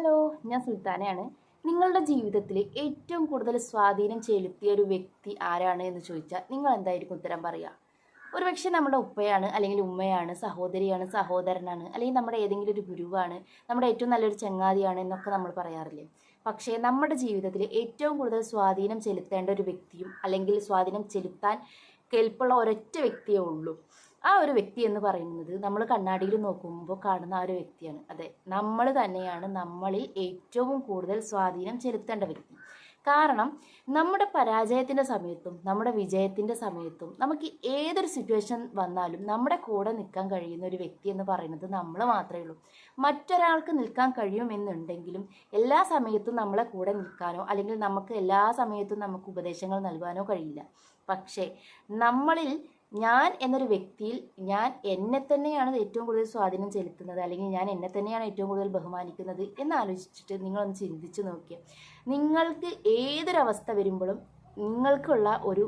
Hello ഞാൻ സുൽത്താനയാണ്. നിങ്ങളുടെ ജീവിതത്തിൽ ഏറ്റവും കൂടുതൽ സ്വാധീനം ചെലുത്തിയ ഒരു വ്യക്തി ആരാണ് എന്ന് ചോദിച്ചാൽ നിങ്ങൾ എന്തായിരിക്കും ഉത്തരം പറയുക? ഒരുപക്ഷെ നമ്മുടെ ഉപ്പയാണ് അല്ലെങ്കിൽ ഉമ്മയാണ് സഹോദരിയാണ് സഹോദരനാണ് അല്ലെങ്കിൽ നമ്മുടെ ഏതെങ്കിലും ഒരു ഗുരുവാണ് നമ്മുടെ ഏറ്റവും നല്ലൊരു ചങ്ങാതിയാണ് എന്നൊക്കെ നമ്മൾ പറയാറില്ലേ? പക്ഷേ നമ്മുടെ ജീവിതത്തിൽ ഏറ്റവും കൂടുതൽ സ്വാധീനം ചെലുത്തേണ്ട ഒരു വ്യക്തിയും അല്ലെങ്കിൽ സ്വാധീനം ചെലുത്താൻ കേൾപ്പുള്ള ഒരൊറ്റ വ്യക്തിയേ ഉള്ളൂ. ആ ഒരു വ്യക്തി എന്ന് പറയുന്നത് നമ്മൾ കണ്ണാടിയിൽ നോക്കുമ്പോൾ കാണുന്ന ആ ഒരു വ്യക്തിയാണ്. അതെ നമ്മൾ തന്നെയാണ് നമ്മളിൽ ഏറ്റവും കൂടുതൽ സ്വാധീനം ചെലുത്തേണ്ട വ്യക്തി. കാരണം നമ്മുടെ പരാജയത്തിന്റെ സമയത്തും നമ്മുടെ വിജയത്തിന്റെ സമയത്തും നമുക്ക് ഏതൊരു സിറ്റുവേഷൻ വന്നാലും നമ്മുടെ കൂടെ നിൽക്കാൻ കഴിയുന്ന ഒരു വ്യക്തി എന്ന് പറയുന്നത് നമ്മൾ മാത്രമേ ഉള്ളൂ. മറ്റൊരാൾക്ക് നിൽക്കാൻ കഴിയുമെന്നുണ്ടെങ്കിലും എല്ലാ സമയത്തും നമ്മളെ കൂടെ നിൽക്കാനോ അല്ലെങ്കിൽ നമുക്ക് എല്ലാ സമയത്തും നമുക്ക് ഉപദേശങ്ങൾ നൽകാനോ കഴിയില്ല. പക്ഷേ നമ്മളിൽ ഞാൻ എന്നൊരു വ്യക്തിയിൽ ഞാൻ എന്നെ തന്നെയാണ് ഏറ്റവും കൂടുതൽ സ്വാധീനം ചെലുത്തുന്നത് അല്ലെങ്കിൽ ഞാൻ എന്നെ തന്നെയാണ് ഏറ്റവും കൂടുതൽ ബഹുമാനിക്കുന്നത് എന്നാലോചിച്ചിട്ട് നിങ്ങളൊന്ന് ചിന്തിച്ചു നോക്കിയ. നിങ്ങൾക്ക് ഏതൊരവസ്ഥ വരുമ്പോഴും നിങ്ങൾക്കുള്ള ഒരു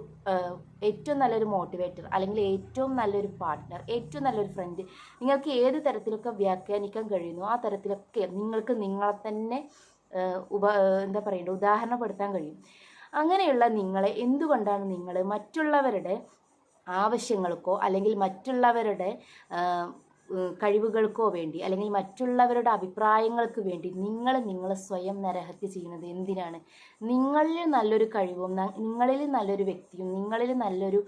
ഏറ്റവും നല്ലൊരു മോട്ടിവേറ്റർ അല്ലെങ്കിൽ ഏറ്റവും നല്ലൊരു പാർട്ട്ണർ ഏറ്റവും നല്ലൊരു ഫ്രണ്ട് നിങ്ങൾക്ക് ഏത് തരത്തിലൊക്കെ വ്യാഖ്യാനിക്കാൻ കഴിയുന്നു ആ തരത്തിലൊക്കെ നിങ്ങൾക്ക് നിങ്ങളെ തന്നെ ഉപ എന്താ പറയേണ്ടത് ഉദാഹരണപ്പെടുത്താൻ കഴിയും. അങ്ങനെയുള്ള നിങ്ങളെ എന്തുകൊണ്ടാണ് നിങ്ങൾ മറ്റുള്ളവരുടെ ആവശ്യങ്ങൾക്കോ അല്ലെങ്കിൽ മറ്റുള്ളവരുടെ കഴിവുകൾക്കോ വേണ്ടി അല്ലെങ്കിൽ മറ്റുള്ളവരുടെ അഭിപ്രായങ്ങൾക്ക് വേണ്ടി നിങ്ങൾ നിങ്ങൾ സ്വയം നരഹത്യ ചെയ്യുന്നത് എന്തിനാണ്? നിങ്ങളിൽ നല്ലൊരു കഴിവും നിങ്ങളിൽ നല്ലൊരു വ്യക്തിയും നിങ്ങളിൽ നല്ലൊരു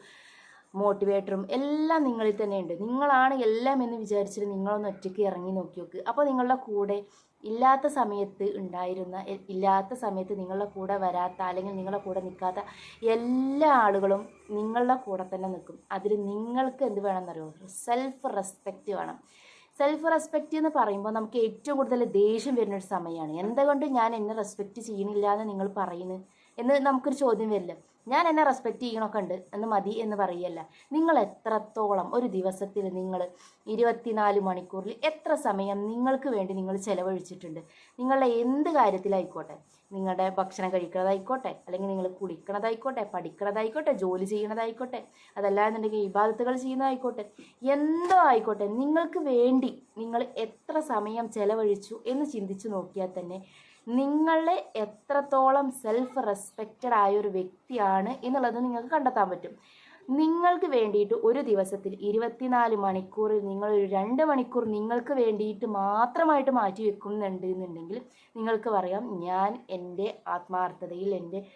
മോട്ടിവേറ്ററും എല്ലാം നിങ്ങളിൽ തന്നെ ഉണ്ട് നിങ്ങളാണ് എല്ലാം എന്ന് വിചാരിച്ചിട്ട് നിങ്ങളൊന്ന് ഒറ്റയ്ക്ക് ഇറങ്ങി നോക്കി നോക്ക്. അപ്പോൾ നിങ്ങളുടെ കൂടെ ഇല്ലാത്ത സമയത്ത് ഉണ്ടായിരുന്ന ഇല്ലാത്ത സമയത്ത് നിങ്ങളുടെ കൂടെ വരാത്ത അല്ലെങ്കിൽ നിങ്ങളുടെ കൂടെ നിൽക്കാത്ത എല്ലാ ആളുകളും നിങ്ങളുടെ കൂടെ തന്നെ നിൽക്കും. അതിൽ നിങ്ങൾക്ക് എന്ത് വേണമെന്നറിയോ? സെൽഫ് റെസ്പെക്റ്റ് വേണം. സെൽഫ് റെസ്പെക്റ്റ് എന്ന് പറയുമ്പോൾ നമുക്ക് ഏറ്റവും കൂടുതൽ ദേഷ്യം വരുന്ന ഒരു സമയമാണ്. എന്തുകൊണ്ട് ഞാൻ എന്നെ റെസ്പെക്റ്റ് ചെയ്യണില്ല എന്ന് നിങ്ങൾ പറയുന്നത് എന്ന് നമുക്കൊരു ചോദ്യം വരില്ല? ഞാൻ എന്നെ റെസ്പെക്റ്റ് ചെയ്യണമൊക്കെ ഉണ്ട് എന്ന് മതി എന്ന് പറയല്ല. നിങ്ങൾ എത്രത്തോളം ഒരു ദിവസത്തിൽ നിങ്ങൾ ഇരുപത്തിനാല് മണിക്കൂറിൽ എത്ര സമയം നിങ്ങൾക്ക് വേണ്ടി നിങ്ങൾ ചിലവഴിച്ചിട്ടുണ്ട്. നിങ്ങളുടെ എന്ത് കാര്യത്തിലായിക്കോട്ടെ. നിങ്ങളുടെ ഭക്ഷണം കഴിക്കുന്നതായിക്കോട്ടെ അല്ലെങ്കിൽ നിങ്ങൾ കുളിക്കണതായിക്കോട്ടെ പഠിക്കണതായിക്കോട്ടെ ജോലി ചെയ്യണതായിക്കോട്ടെ അതല്ല എന്നുണ്ടെങ്കിൽ ഇബാദത്തുകൾ ചെയ്യുന്നതായിക്കോട്ടെ. എന്തോ ആയിക്കോട്ടെ. നിങ്ങൾക്ക് വേണ്ടി നിങ്ങൾ എത്ര സമയം ചിലവഴിച്ചു എന്ന് ചിന്തിച്ചു നോക്കിയാൽ തന്നെ നിങ്ങളെ എത്രത്തോളം സെൽഫ് റെസ്പെക്റ്റഡ് ആയ ഒരു വ്യക്തിയാണ് എന്നുള്ളത് നിങ്ങൾക്ക് കണ്ടെത്താൻ പറ്റും. നിങ്ങൾക്ക് വേണ്ടിയിട്ട് ഒരു ദിവസത്തിൽ ഇരുപത്തിനാല് മണിക്കൂർ നിങ്ങൾ ഒരു രണ്ട് മണിക്കൂർ നിങ്ങൾക്ക് വേണ്ടിയിട്ട് മാത്രമായിട്ട് മാറ്റി വെക്കുന്നുണ്ട് എന്നുണ്ടെങ്കിൽ നിങ്ങൾക്ക് പറയാം ഞാൻ എന്റെ ആത്മാർത്ഥതയിൽ എന്റെ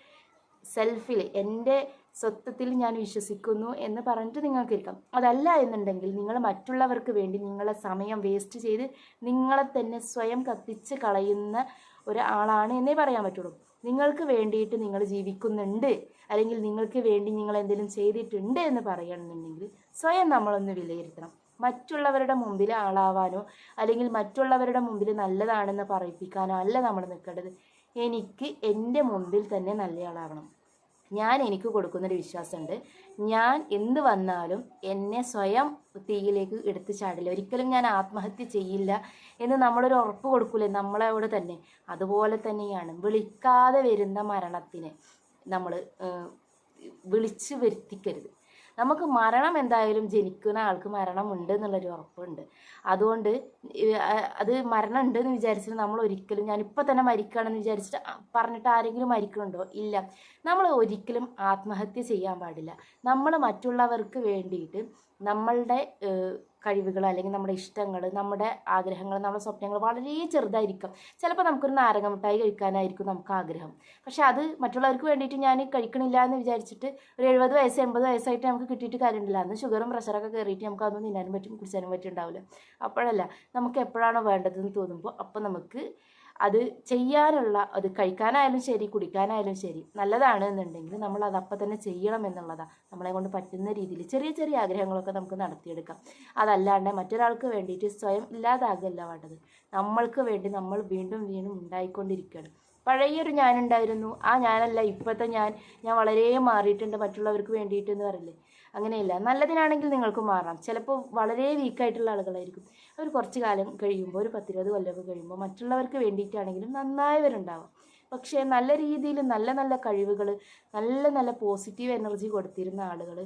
സെൽഫിൽ എന്റെ സ്വത്വത്തിൽ ഞാൻ വിശ്വസിക്കുന്നു എന്ന് പറഞ്ഞിട്ട് നിങ്ങൾക്ക് ഇരിക്കാം. അതല്ല എന്നുണ്ടെങ്കിൽ നിങ്ങൾ മറ്റുള്ളവർക്ക് വേണ്ടി നിങ്ങളെ സമയം വേസ്റ്റ് ചെയ്ത് നിങ്ങളെ തന്നെ സ്വയം കത്തിച്ച് കളയുന്ന ഒരാളാണ് എന്നേ പറയാൻ പറ്റുള്ളൂ. നിങ്ങൾക്ക് വേണ്ടിയിട്ട് നിങ്ങൾ ജീവിക്കുന്നുണ്ട്. അല്ലെങ്കിൽ നിങ്ങൾക്ക് വേണ്ടി നിങ്ങൾ എന്തെങ്കിലും ചെയ്തിട്ടുണ്ട് എന്ന് പറയണമെന്നുണ്ടെങ്കിൽ സ്വയം നമ്മളൊന്ന് വിലയിരുത്തണം. മറ്റുള്ളവരുടെ മുമ്പിൽ ആളാവാനോ അല്ലെങ്കിൽ മറ്റുള്ളവരുടെ മുമ്പിൽ നല്ലതാണെന്ന് പറയിപ്പിക്കാനോ അല്ല നമ്മൾ നിൽക്കേണ്ടത്. എനിക്ക് എന്റെ മുമ്പിൽ തന്നെ നല്ലയാളാവണം. ഞാൻ എനിക്ക് കൊടുക്കുന്നൊരു വിശ്വാസമുണ്ട്. ഞാൻ എന്ത് വന്നാലും എന്നെ സ്വയം തീയിലേക്ക് എടുത്ത് ചാടില്ല. ഒരിക്കലും ഞാൻ ആത്മഹത്യ ചെയ്യില്ല എന്ന് നമ്മളൊരു ഉറപ്പ് കൊടുക്കൂലേ? നമ്മളോട് തന്നെ. അതുപോലെ തന്നെയാണ് വിളിക്കാതെ വരുന്ന മരണത്തിന് നമ്മൾ വിളിച്ച് വരുത്തിക്കരുത്. നമുക്ക് മരണം എന്തായാലും ജനിക്കുന്ന ആൾക്ക് മരണമുണ്ട് എന്നുള്ളൊരു ഉറപ്പുണ്ട്. അതുകൊണ്ട് അത് മരണം ഉണ്ട് എന്ന് വിചാരിച്ചിട്ട് നമ്മൾ ഒരിക്കലും ഞാനിപ്പോൾ തന്നെ മരിക്കുകയാണെന്ന് വിചാരിച്ചിട്ട് പറഞ്ഞിട്ട് ആരെങ്കിലും മരിക്കണുണ്ടോ ഇല്ല. നമ്മൾ ഒരിക്കലും ആത്മഹത്യ ചെയ്യാൻ പാടില്ല. നമ്മൾ മറ്റുള്ളവർക്ക് വേണ്ടിയിട്ട് നമ്മളുടെ കഴിവുകൾ അല്ലെങ്കിൽ നമ്മുടെ ഇഷ്ടങ്ങൾ നമ്മുടെ ആഗ്രഹങ്ങൾ നമ്മുടെ സ്വപ്നങ്ങൾ വളരെ ചെറുതായിരിക്കും. ചിലപ്പോൾ നമുക്കൊരു നാരങ്ങ മിഠായി കഴിക്കാനായിരിക്കും നമുക്ക് ആഗ്രഹം. പക്ഷെ അത് മറ്റുള്ളവർക്ക് വേണ്ടിയിട്ട് ഞാൻ കഴിക്കണില്ല എന്ന് വിചാരിച്ചിട്ട് ഒരു എഴുപത് വയസ്സ് എൺപത് വയസ്സായിട്ട് നമുക്ക് കിട്ടിയിട്ട് കാര്യമില്ല. അന്ന് ഷുഗറും പ്രഷറൊക്കെ കയറിയിട്ട് നമുക്ക് അതൊന്നും തിന്നാനും പറ്റും കുടിച്ചാനും പറ്റുണ്ടാവില്ല അപ്പോഴല്ല നമുക്ക് എപ്പോഴാണോ വേണ്ടതെന്ന് തോന്നുമ്പോൾ അപ്പോൾ നമുക്ക് അത് ചെയ്യാനുള്ള അത് കഴിക്കാനായാലും ശരി കുടിക്കാനായാലും ശരി നല്ലതാണ് എന്നുണ്ടെങ്കിൽ നമ്മൾ അത് അപ്പം തന്നെ ചെയ്യണം എന്നുള്ളതാണ് നമ്മളെ കൊണ്ട് പറ്റുന്ന രീതിയിൽ ചെറിയ ചെറിയ ആഗ്രഹങ്ങളൊക്കെ നമുക്ക് നടത്തിയെടുക്കാം. അതല്ലാണ്ട് മറ്റൊരാൾക്ക് വേണ്ടിയിട്ട് സ്വയം ഇല്ലാതാകല്ല വേണ്ടത്. നമ്മൾക്ക് വേണ്ടി നമ്മൾ വീണ്ടും വീണ്ടും ഉണ്ടായിക്കൊണ്ടിരിക്കുകയാണ്. പഴയൊരു ഞാനുണ്ടായിരുന്നു. ആ ഞാനല്ല ഇപ്പോഴത്തെ ഞാൻ. ഞാൻ വളരെ മാറിയിട്ടുണ്ട്. മറ്റുള്ളവർക്ക് വേണ്ടിയിട്ട് എന്ന് പറയില്ലേ? അങ്ങനെയല്ല. നല്ലതിനാണെങ്കിൽ നിങ്ങൾക്ക് മാറാം ചിലപ്പോൾ വളരെ വീക്കായിട്ടുള്ള ആളുകളായിരിക്കും. അവർ കുറച്ച് കാലം കഴിയുമ്പോൾ ഒരു പത്തിരുപത് കൊല്ലമൊക്കെ കഴിയുമ്പോൾ മറ്റുള്ളവർക്ക് വേണ്ടിയിട്ടാണെങ്കിലും നന്നായവരുണ്ടാവാം പക്ഷേ നല്ല രീതിയിൽ നല്ല നല്ല കഴിവുകൾ നല്ല നല്ല പോസിറ്റീവ് എനർജി കൊടുത്തിരുന്ന ആളുകൾ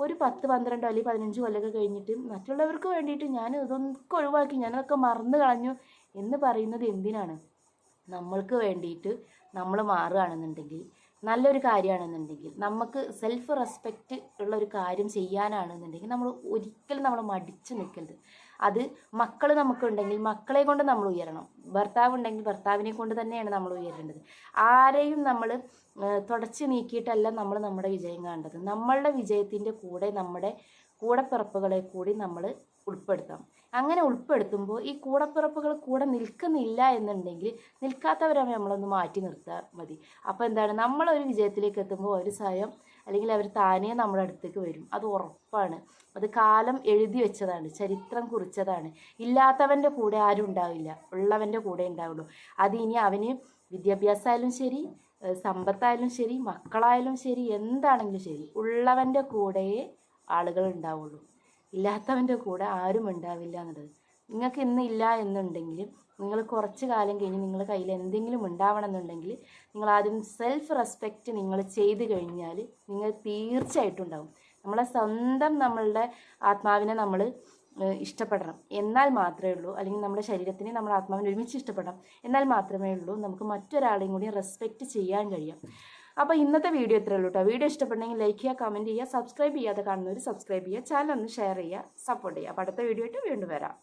ഒരു പത്ത് പന്ത്രണ്ടോ അല്ലെങ്കിൽ പതിനഞ്ച് കൊല്ലമൊക്കെ കഴിഞ്ഞിട്ട് മറ്റുള്ളവർക്ക് വേണ്ടിയിട്ട് ഞാൻ ഇതൊക്കെ ഒഴിവാക്കി ഞാനതൊക്കെ മറന്നു കളഞ്ഞു എന്ന് പറയുന്നത് എന്തിനാണ്? നമ്മൾക്ക് വേണ്ടിയിട്ട് നമ്മൾ മാറുകയാണെന്നുണ്ടെങ്കിൽ നല്ലൊരു കാര്യമാണെന്നുണ്ടെങ്കിൽ നമുക്ക് സെൽഫ് റെസ്പെക്റ്റ് ഉള്ള ഒരു കാര്യം ചെയ്യാനാണെന്നുണ്ടെങ്കിൽ നമ്മൾ ഒരിക്കലും നമ്മൾ മടിച്ചു നിൽക്കരുത്. അത് മക്കൾ നമുക്കുണ്ടെങ്കിൽ മക്കളെ കൊണ്ട് നമ്മൾ ഉയരണം. ഭർത്താവ് ഉണ്ടെങ്കിൽ ഭർത്താവിനെ കൊണ്ട് തന്നെയാണ് നമ്മൾ ഉയരേണ്ടത്. ആരെയും നമ്മൾ തുടച്ച് നീക്കിയിട്ടല്ല നമ്മൾ നമ്മുടെ വിജയം കാണേണ്ടത്. നമ്മളുടെ വിജയത്തിന്റെ കൂടെ നമ്മുടെ കൂടപ്പിറപ്പുകളെ കൂടി നമ്മൾ ഉൾപ്പെടുത്താം അങ്ങനെ ഉൾപ്പെടുത്തുമ്പോൾ ഈ കൂടപ്പിറപ്പുകൾ കൂടെ നിൽക്കുന്നില്ല എന്നുണ്ടെങ്കിൽ നിൽക്കാത്തവരെ നമ്മളൊന്ന് മാറ്റി നിർത്താൽ മതി. അപ്പോൾ എന്താണ്? നമ്മളൊരു വിജയത്തിലേക്ക് എത്തുമ്പോൾ ഒരു സ്വയം അല്ലെങ്കിൽ അവർ താനേ നമ്മുടെ അടുത്തേക്ക് വരും. അത് ഉറപ്പാണ്. അത് കാലം എഴുതി വെച്ചതാണ്. ചരിത്രം കുറിച്ചതാണ്. ഇല്ലാത്തവന്റെ കൂടെ ആരും ഉണ്ടാവില്ല. ഉള്ളവന്റെ കൂടെ ഉണ്ടാവുള്ളൂ. അത് ഇനി അവന് വിദ്യാഭ്യാസമായാലും ശരി സമ്പത്തായാലും ശരി മക്കളായാലും ശരി എന്താണെങ്കിലും ശരി ഉള്ളവന്റെ കൂടെയേ ആളുകൾ ഉണ്ടാവുള്ളൂ. ഇല്ലാത്തവന്റെ കൂടെ ആരും ഉണ്ടാവില്ല എന്നുള്ളത്. നിങ്ങൾക്ക് ഇന്ന് ഇല്ല എന്നുണ്ടെങ്കിൽ നിങ്ങൾ കുറച്ച് കാലം കഴിഞ്ഞ് നിങ്ങളുടെ കയ്യിൽ എന്തെങ്കിലും ഉണ്ടാവണം എന്നുണ്ടെങ്കിൽ നിങ്ങൾ ആദ്യം സെൽഫ് റെസ്പെക്റ്റ് നിങ്ങൾ ചെയ്ത് കഴിഞ്ഞാൽ നിങ്ങൾ തീർച്ചയായിട്ടും ഉണ്ടാവും. നമ്മളെ സ്വന്തം നമ്മളുടെ ആത്മാവിനെ നമ്മൾ ഇഷ്ടപ്പെടണം. എന്നാൽ മാത്രമേ ഉള്ളൂ. അല്ലെങ്കിൽ നമ്മുടെ ശരീരത്തിനെ നമ്മുടെ ആത്മാവിനെ ഒരുമിച്ച് ഇഷ്ടപ്പെടണം. എന്നാൽ മാത്രമേ ഉള്ളൂ. നമുക്ക് മറ്റൊരാളെയും കൂടി റെസ്പെക്റ്റ് ചെയ്യാൻ കഴിയാം. അപ്പോൾ ഇന്നത്തെ വീഡിയോ ഇത്രയേ ഉള്ളൂ വീഡിയോ ഇഷ്ടപ്പെട്ടെങ്കിൽ ലൈക്ക് ചെയ്യുക കമന്റ് ചെയ്യുക സബ്സ്ക്രൈബ് ചെയ്യാതെ കാണുന്നവർ സബ്സ്ക്രൈബ് ചെയ്യുക ചാനൽ ഒന്ന് ഷെയർ ചെയ്യുക സപ്പോർട്ട് ചെയ്യുക. അപ്പോൾ അടുത്ത വീഡിയോ ആയിട്ട് വീണ്ടും വരാം.